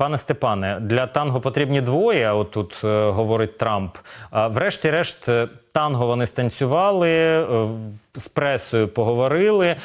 Пане Степане, для танго потрібні двоє. От тут е, говорить Трамп. А врешті-решт, е, танго вони станцювали, е, з пресою поговорили.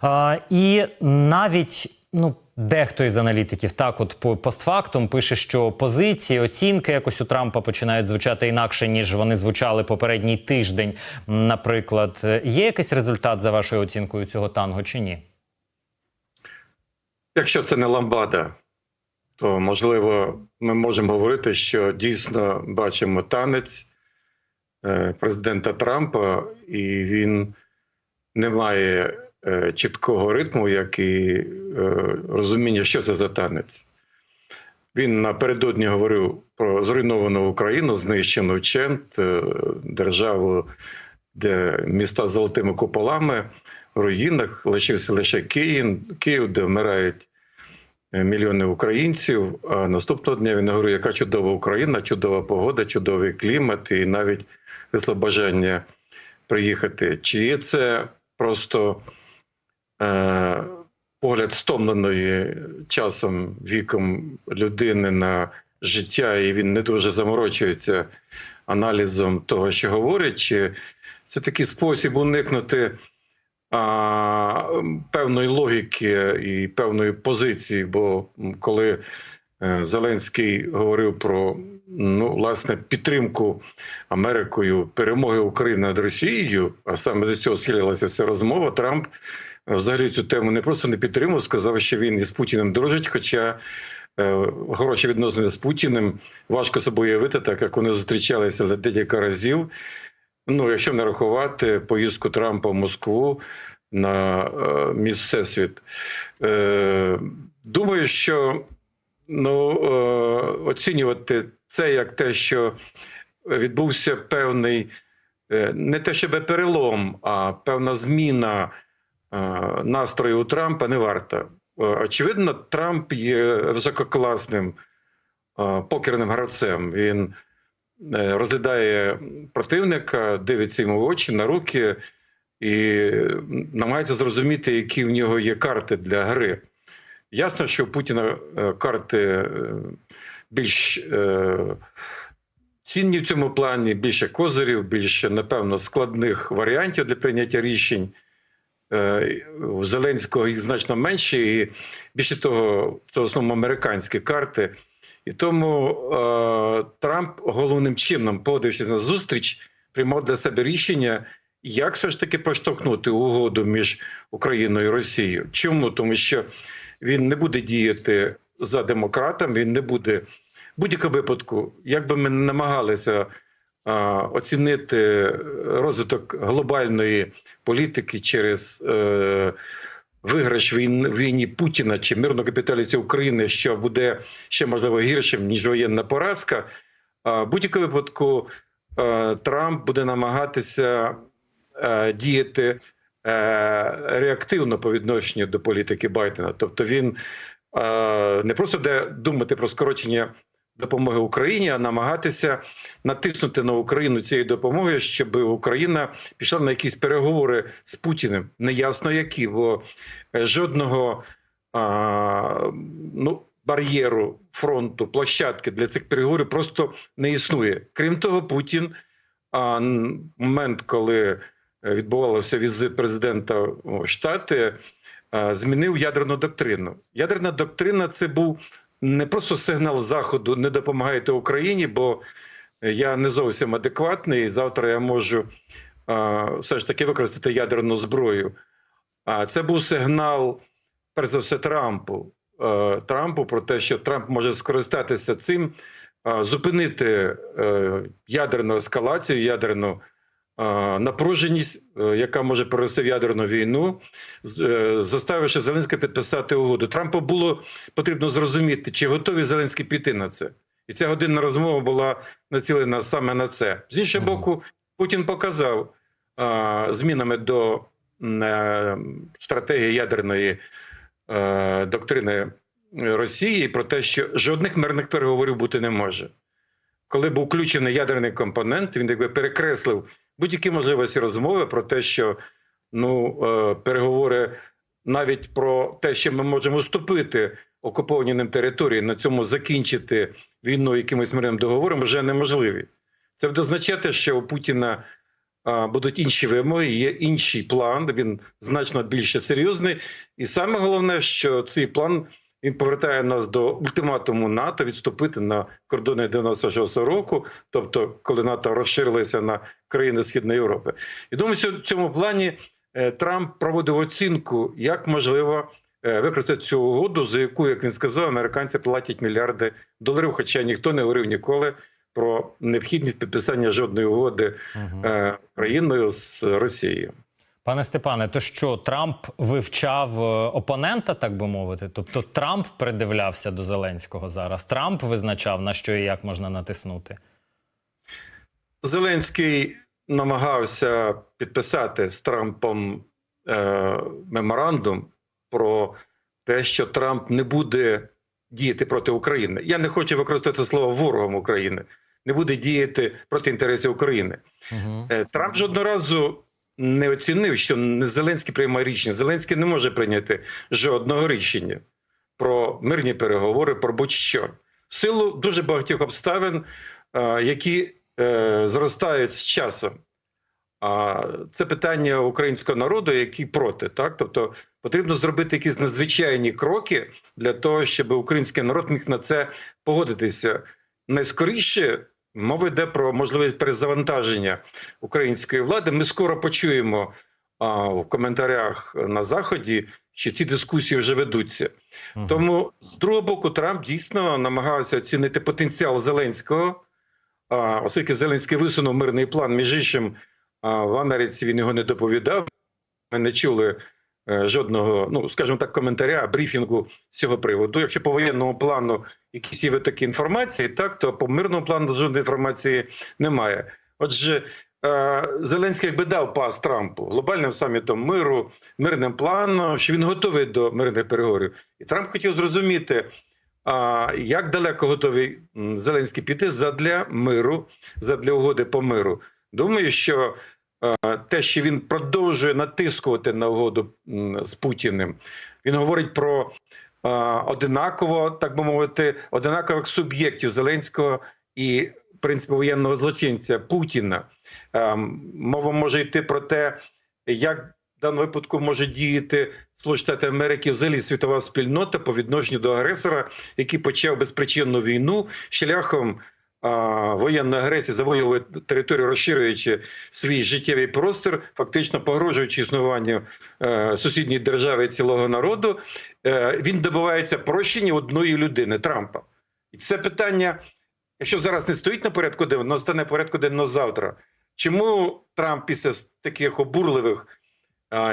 А, і навіть ну. Дехто із аналітиків так, от по постфактум пише, що позиції, оцінки якось у Трампа починають звучати інакше, ніж вони звучали попередній тиждень. Наприклад, Е, є якийсь результат за вашою оцінкою цього танго чи ні? Якщо це не ламбада, то можливо ми можемо говорити, що дійсно бачимо танець е, президента Трампа, і він не має е, чіткого ритму, як і е, розуміння, що це за танець. Він напередодні говорив про зруйновану Україну, знищену вчент, е, державу, де міста з золотими куполами, в руїнах лишився лише Київ, Київ, де вмирають е, мільйони українців. А наступного дня він говорив, яка чудова Україна, чудова погода, чудовий клімат, і навіть висловив бажання приїхати. Чи є це просто е, погляд стомленої часом віком людини на життя, і він не дуже заморочується аналізом того, що говорить, чи це такий спосіб уникнути а, певної логіки і певної позиції. Бо коли е, Зеленський говорив про ну, власне підтримку Америкою перемоги України над Росією, а саме до цього схилилася вся розмова, Трамп взагалі цю тему не просто не підтримав, сказав, що він із Путіним дружить, хоча. е, Хороші відносини з Путіним важко собою уявити, так як вони зустрічалися декілька разів. Ну, якщо не рахувати поїздку Трампа в Москву на е, міс Всесвіт. Е, думаю, що ну, е, оцінювати це як те, що відбувся певний не те, щоб перелом, а певна зміна настрою у Трампа не варто. Е, Очевидно, Трамп є висококласним покерним гравцем. Він розглядає противника, дивиться йому в очі на руки і намагається зрозуміти, які в нього є карти для гри. Ясно, що у Путіна е, карти е, більш е, цінні в цьому плані, більше козирів, більше, напевно, складних варіантів для прийняття рішень. Е, У Зеленського їх значно менше, і більше того, це в основному американські карти. І тому е, Трамп головним чином, подивившись на зустріч, приймав для себе рішення, як все ж таки проштовхнути угоду між Україною і Росією. Чому? Тому що він не буде діяти за демократом, він не буде в будь-якому випадку, як би ми намагалися а, оцінити розвиток глобальної політики через е, виграш війн, війні Путіна чи мирну капіталізацію України, що буде ще можливо гіршим ніж воєнна поразка. А будь-якому випадку Трамп буде намагатися діяти е, реактивно по відношенню до політики Байдена. Тобто він не просто буде думати про скорочення допомоги Україні, а намагатися натиснути на Україну цієї допомоги, щоб Україна пішла на якісь переговори з Путіним. Неясно які, бо е, жодного а, ну, бар'єру фронту, площадки для цих переговорів просто не існує. Крім того, Путін а, момент, коли е, відбувався візит президента Штати, а, змінив ядерну доктрину. Ядерна доктрина це був не просто сигнал заходу не допомагайте Україні, бо я не зовсім адекватний. Завтра я можу а, все ж таки використати ядерну зброю. А це був сигнал, перш за все, Трампу. е, Трампу про те, що Трамп може скористатися цим, а, зупинити е, ядерну ескалацію, ядерну а, напруженість, е, яка може перерости в ядерну війну, е, заставивши Зеленського підписати угоду. Трампу було потрібно зрозуміти, чи готові Зеленський піти на це. І ця годинна розмова була націлена саме на це. З іншого боку, Путін показав а, змінами до е, стратегії ядерної доктрини Росії про те, що жодних мирних переговорів бути не може. Коли був включений ядерний компонент, він якби перекреслив будь-які можливості розмови про те, що ну, е, переговори навіть про те, що ми можемо вступити окуповані ним території на цьому закінчити війну якимось мирним договором вже неможливі. Це буде означати, що у Путіна будуть інші вимоги, є інший план. Він значно більше серйозний. І саме головне, що цей план він повертає нас до ультиматуму НАТО відступити на кордони 96-го року, тобто коли НАТО розширилося на країни Східної Європи. І думаю, що в цьому плані е, Трамп проводив оцінку, як можливо е, використати цю угоду, за яку, як він сказав, американці платять мільярди доларів, хоча ніхто не говорив ніколи про необхідність підписання жодної угоди е, країною з Росією. Пане Степане, то що Трамп вивчав е, опонента, так би мовити? Тобто Трамп придивлявся до Зеленського зараз. Трамп визначав на що і як можна натиснути. Зеленський намагався підписати з Трампом е, меморандум про те, що Трамп не буде діяти проти України. Я не хочу використати слово ворогом України, не буде діяти проти інтересів України. Угу. Трамп жодного разу не оцінив, що не Зеленський приймає рішення. Зеленський не може прийняти жодного рішення про мирні переговори, про будь-що. В силу дуже багатьох обставин, е, які е, зростають з часом. А це питання українського народу, який проти. Так? Тобто потрібно зробити якісь надзвичайні кроки для того, щоб український народ міг на це погодитися. Найскоріше мова йде про можливість перезавантаження української влади. Ми скоро почуємо а, в коментарях на заході, що ці дискусії вже ведуться. Тому з другого боку, Трамп дійсно намагався оцінити потенціал Зеленського, а, оскільки Зеленський висунув мирний план, між іншим, а, в Америці він його не доповідав. Ми не чули жодного, ну скажімо так, коментаря, брифінгу з цього приводу. Якщо по воєнному плану якісь є витоки інформації, так то по мирному плану жодної інформації немає. Отже, е, Зеленський якби дав пас Трампу глобальним самітом миру, мирним планом, що він готовий до мирних переговорів. І Трамп хотів зрозуміти, як далеко готовий Зеленський піти задля миру, задля угоди по миру. Думаю, що е, те, що він продовжує натискувати на угоду з Путіним, він говорить про е, одинаково, так би мовити, одинакових суб'єктів Зеленського і в принципі воєнного злочинця Путіна. Е, Мова може йти про те, як в даному випадку може діяти Штати Америки, взагалі світова спільнота по відношенню до агресора, який почав безпричинну війну шляхом воєнної агресії, завоював територію, розширюючи свій життєвий простір, фактично погрожуючи існуванню е, сусідньої держави і цілого народу. Е, він добивається прощення одної людини Трампа. І це питання, якщо зараз не стоїть на порядку денному, воно стане порядку денного завтра. Чому Трамп після таких обурливих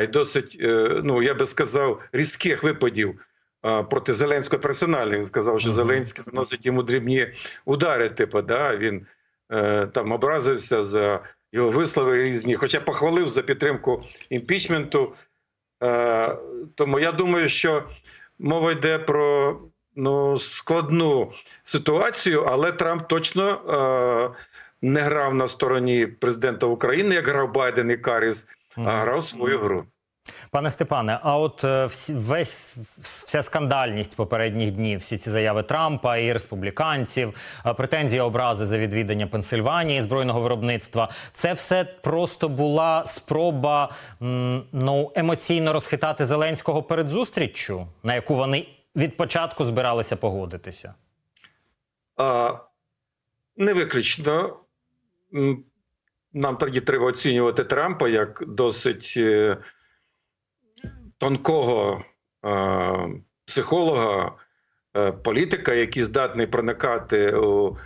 і досить, е, ну я би сказав, різких випадів проти Зеленського персонально. Він сказав, що Зеленський наносить йому дрібні удари. Типу, да? він е, там образився за його вислови різні, хоча похвалив за підтримку імпічменту. Е, тому я думаю, що мова йде про ну, складну ситуацію, але Трамп точно е, не грав на стороні президента України, як грав Байден і Каріс, а грав свою гру. Пане Степане, а от е, весь вся скандальність попередніх днів, всі ці заяви Трампа і республіканців, е, претензії образи за відвідання Пенсильванії збройного виробництва, це все просто була спроба ну емоційно розхитати Зеленського перед зустріччю, на яку вони від початку збиралися погодитися. А, не виключно. Нам тоді треба оцінювати Трампа як досить е, тонкого е, психолога, е, політика, який здатний проникати у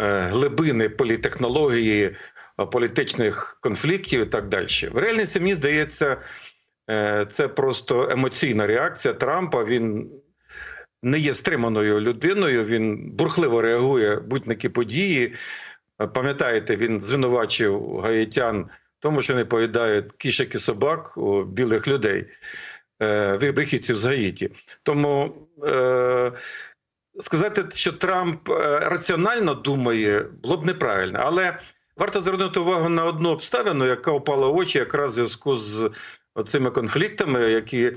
е, глибини політехнології, е, політичних конфліктів і так далі. В реальності, мені здається, е, це просто емоційна реакція Трампа. Він не є стриманою людиною, він бурхливо реагує будь-на які події. Е, Пам'ятаєте, він звинувачив гаїтян тому, що вони поїдають кішок і собак у білих людей, е, ви- вихідців з Гаїті. Тому е, сказати, що Трамп е, раціонально думає, було б неправильно. Але варто звернути увагу на одну обставину, яка впала в очі якраз в зв'язку з оцими конфліктами, які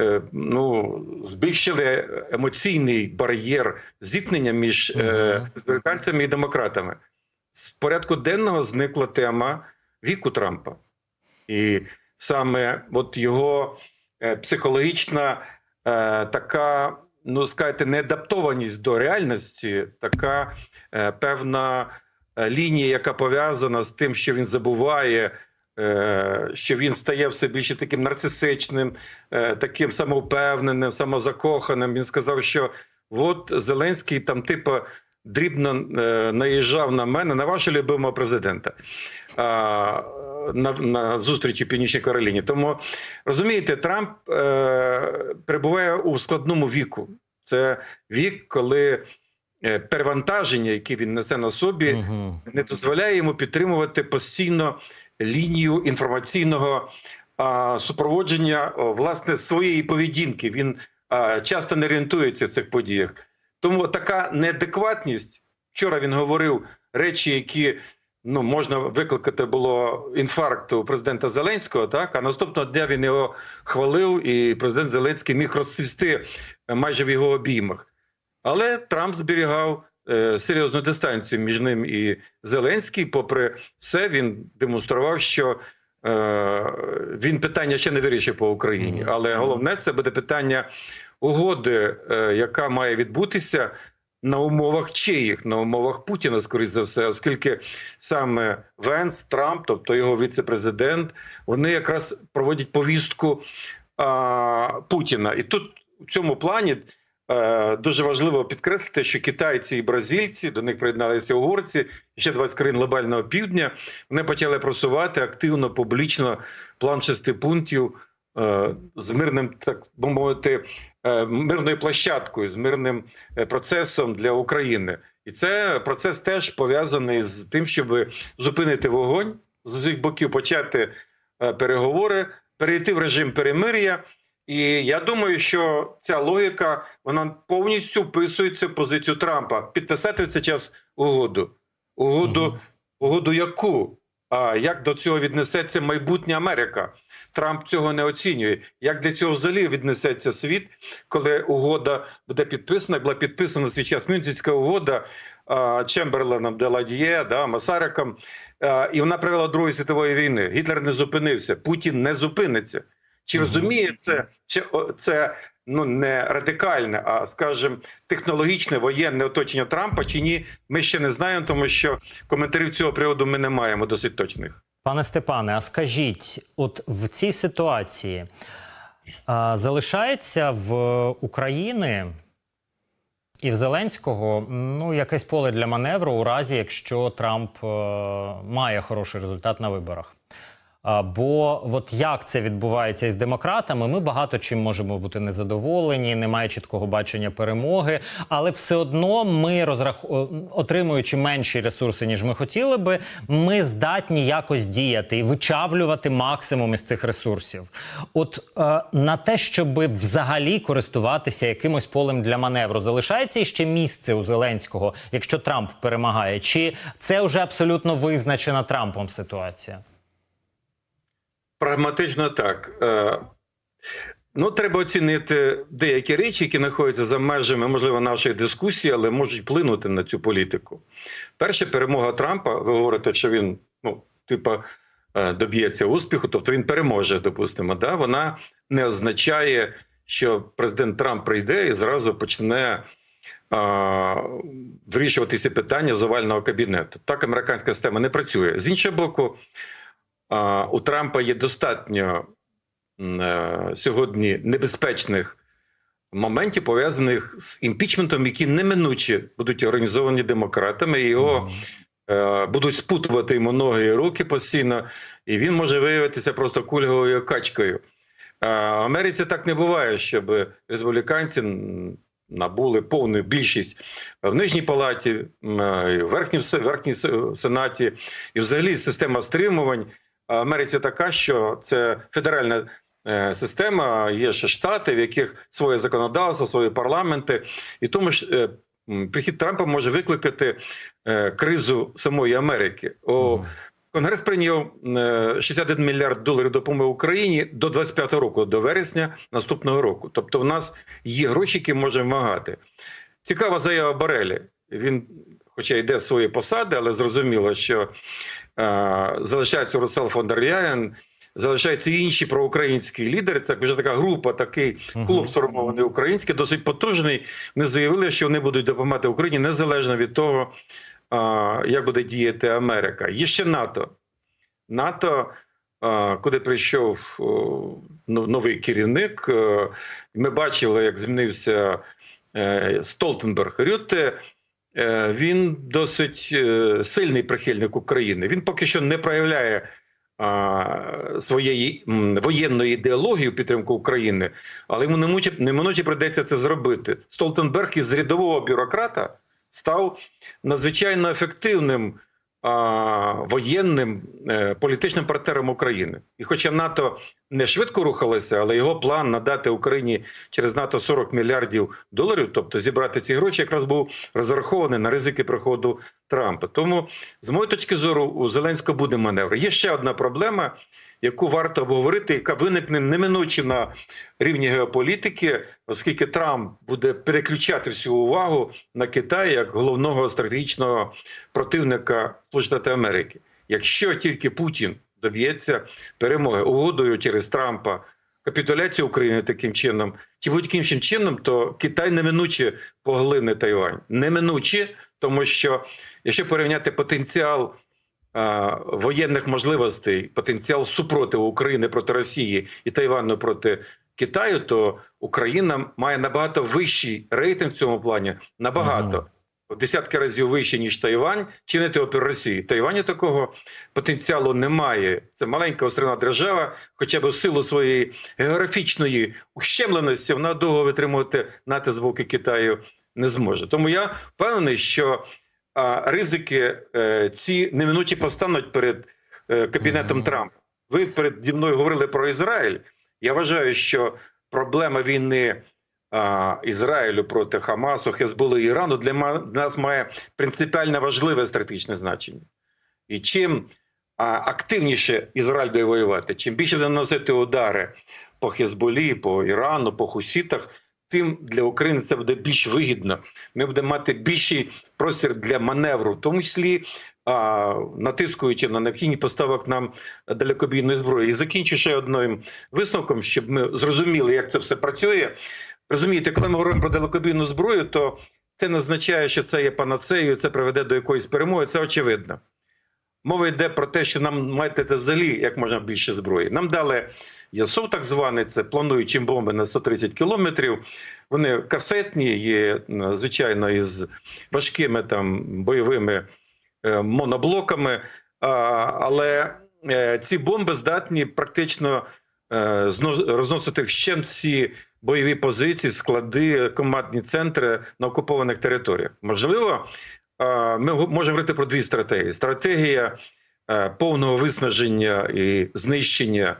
е, ну, збільшили емоційний бар'єр зіткнення між республіканцями і демократами. З порядку денного зникла тема віку Трампа. І саме от його е, психологічна е, така, ну скажете, неадаптованість до реальності, така е, певна е, лінія, яка пов'язана з тим, що він забуває, е, що він стає все більше таким нарцисичним, таким самовпевненим, самозакоханим. Він сказав, що от Зеленський там, типу, дрібно е, наїжджав на мене, на вашого любимого президента. На, на зустрічі в Північній Кароліні. Тому розумієте, Трамп е, перебуває у складному віку. Це вік, коли е, перевантаження, яке він несе на собі, Мгм. не дозволяє йому підтримувати постійно лінію інформаційного а, супроводження о, власне своєї поведінки. Він а, часто не орієнтується в цих подіях. Тому така неадекватність. Вчора він говорив речі, які ну можна викликати було інфаркт президента Зеленського. Так а наступного дня він його хвалив, і президент Зеленський міг розцвісти е, майже в його обіймах. Але Трамп зберігав е, серйозну дистанцію між ним і Зеленський. Попри все, він демонстрував, що е, він питання ще не вирішив по Україні. Але головне це буде питання угоди, е, яка має відбутися. На умовах чиїх, на умовах Путіна, скоріш за все, оскільки саме Венс, Трамп, тобто його віце-президент, вони якраз проводять повістку а, Путіна. І тут в цьому плані е, дуже важливо підкреслити, що китайці і бразильці до них приєдналися угорці, ще 20 країн глобального півдня. Вони почали просувати активно, публічно план шести пунктів з мирним, так би мовити, е, мирною площадкою, з мирним е, процесом для України. І це процес теж пов'язаний з тим, щоб зупинити вогонь з усіх боків, почати е, переговори, перейти в режим перемир'я. І я думаю, що ця логіка вона повністю вписується в позицію Трампа. Підписати в цей час угоду. Угоду, угоду яку? А як до цього віднесеться майбутня Америка? Трамп цього не оцінює. Як для цього взагалі віднесеться світ, коли угода буде підписана? Була підписана свій час Мюнхенська угода Чемберленом, Деладіє, да, Масариком, і вона привела до Другої світової війни. Гітлер не зупинився, Путін не зупиниться. Чи розуміє це? Чи це ну не радикальне, а скажімо, технологічне воєнне оточення Трампа чи ні? Ми ще не знаємо, тому що коментарів цього приводу ми не маємо досить точних. Пане Степане, а скажіть, от в цій ситуації а, залишається в України і в Зеленського ну, якесь поле для маневру у разі, якщо Трамп е, має хороший результат на виборах. Бо от як це відбувається із демократами, ми багато чим можемо бути незадоволені, немає чіткого бачення перемоги, але все одно ми розрах... отримуючи менші ресурси, ніж ми хотіли би, ми здатні якось діяти і вичавлювати максимум із цих ресурсів. От е, на те, щоб взагалі користуватися якимось полем для маневру, залишається іще місце у Зеленського, якщо Трамп перемагає, чи це вже абсолютно визначена Трампом ситуація? Прагматично так. Е, Ну, треба оцінити деякі речі, які знаходяться за межами, можливо, нашої дискусії, але можуть вплинути на цю політику. Перша перемога Трампа, ви говорите, що він, ну, типа, е, доб'ється успіху, тобто він переможе, допустимо, да? вона не означає, що президент Трамп прийде і зразу почне а, вирішуватися питання з овального кабінету. Так американська система не працює. З іншого боку, у Трампа є достатньо е, сьогодні небезпечних моментів, пов'язаних з імпічментом, які неминуче будуть організовані демократами. І його е, будуть спутувати йому ноги і руки постійно, і він може виявитися просто кульговою качкою. В Америці так не буває, щоб республіканці набули повну більшість в нижній палаті, е, в верхній, в верхній в сенаті, і взагалі система стримувань. Америці така, що це федеральна е, система, є ще штати, в яких своє законодавство, свої парламенти, і тому ж е, прихід Трампа може викликати е, кризу самої Америки. О, Конгрес прийняв е, 61 мільярд доларів допомоги Україні до 25 року, до вересня наступного року. Тобто, в нас є гроші, які можемо вимагати. Цікава заява Барелі. Він, хоча йде з своєї посади, але зрозуміло, що е, залишається Русел фон дер Ляєн, залишаються інші проукраїнські лідери. Це вже така група, такий клуб сформований український, досить потужний. Вони заявили, що вони будуть допомагати Україні незалежно від того, а, як буде діяти Америка. Є ще НАТО. НАТО, а, куди прийшов ну, новий керівник. е, Ми бачили, як змінився е, Столтенберг Рютте. Е, Він досить е, сильний прихильник України. Він поки що не проявляє своєї воєнної ідеології у підтримку України, але йому неминуче, прийдеться це зробити. Столтенберг із рядового бюрократа став надзвичайно ефективним воєнним е, політичним партнером України. І хоча НАТО не швидко рухалося, але його план надати Україні через НАТО 40 мільярдів доларів, тобто зібрати ці гроші, якраз був розрахований на ризики приходу Трампа. Тому, з моєї точки зору, у Зеленського буде маневр. Є ще одна проблема, яку варто обговорити, яка виникне неминуче на рівні геополітики, оскільки Трамп буде переключати всю увагу на Китай як головного стратегічного противника Сполучених Америки. Якщо тільки Путін доб'ється перемоги угодою через Трампа, капітуляцію України таким чином, чи будь-яким чином, то Китай неминуче поглине Тайвань. Неминуче, тому що якщо порівняти потенціал воєнних можливостей, потенціал супротиву України проти Росії і Тайвану проти Китаю, то Україна має набагато вищий рейтинг в цьому плані, набагато. Десятки разів вище, ніж Тайвань, чинити опір Росії. Тайвані такого потенціалу немає. Це маленька острівна держава, хоча б в силу своєї географічної ущемленості, вона довго витримувати натиск з боку Китаю не зможе. Тому я впевнений, що а, ризики е, ці неминуче постануть перед е, кабінетом Мгм. Трампа. Ви переді мною говорили про Ізраїль. Я вважаю, що проблема війни Ізраїлю проти Хамасу, Хезболи і Ірану для нас має принципіально важливе стратегічне значення. І чим активніше Ізраїль буде воювати, чим більше буде наносити удари по Хезболі, по Ірану, по Хусітах, тим для України це буде більш вигідно. Ми будемо мати більший простір для маневру, в тому числі натискуючи на необхідність поставок нам далекобійної зброї. І закінчу ще одним висновком, щоб ми зрозуміли, як це все працює. Розумієте, коли ми говоримо про далекобійну зброю, то це не означає, що це є панацеєю, це приведе до якоїсь перемоги. Це очевидно. Мова йде про те, що нам маєте взагалі як можна більше зброї. Нам дали ЯСУ, так званий, це плануючі бомби на 130 кілометрів. Вони касетні, є звичайно із важкими там бойовими е, моноблоками. Але е, ці бомби здатні практично е, розносити вщент всі бойові позиції, склади, командні центри на окупованих територіях. Можливо, ми можемо говорити про дві стратегії: стратегія е, повного виснаження і знищення,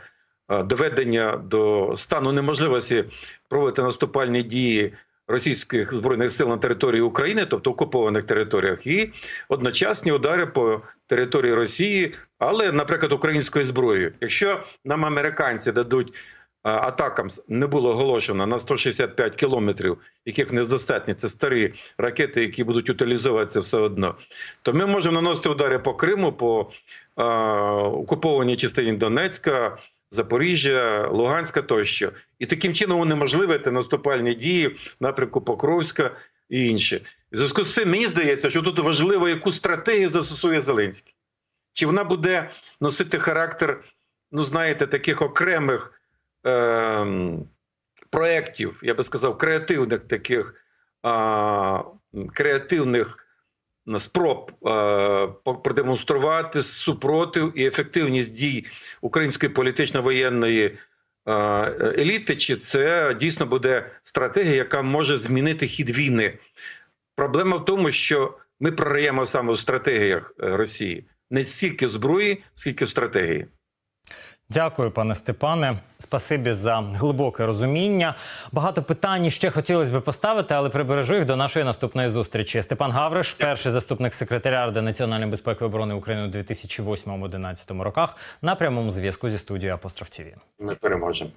е, доведення до стану неможливості проводити наступальні дії. Російських збройних сил на території України, тобто окупованих територіях, і одночасні удари по території Росії, але, наприклад, українською зброєю. Якщо нам американці дадуть атакам не було оголошено на 165 кілометрів, яких недостатньо, це старі ракети, які будуть утилізовуватися все одно, то ми можемо наносити удари по Криму, по а, окупованій частині Донецька. Запоріжжя, Луганська тощо, і таким чином унеможливити наступальні дії напрямку Покровська і інше. В зв'язку з цим мені здається, що тут важливо, яку стратегію застосує Зеленський. Чи вона буде носити характер, ну знаєте, таких окремих ем, проєктів, я би сказав, креативних таких а, креативних спроб по- продемонструвати супротив і ефективність дій української політично-воєнної а, еліти, чи це дійсно буде стратегія, яка може змінити хід війни? Проблема в тому, що ми програємо саме у стратегіях е, Росії не стільки в зброї, скільки в стратегії. Дякую, пане Степане. Спасибі за глибоке розуміння. Багато питань ще хотілося б поставити, але прибережу їх до нашої наступної зустрічі. Степан Гавриш, перший заступник секретаря Ради національної безпеки і оборони України у 2008-2011 роках, на прямому зв'язку зі студією Апостроф ТІВІ. Ми переможемо.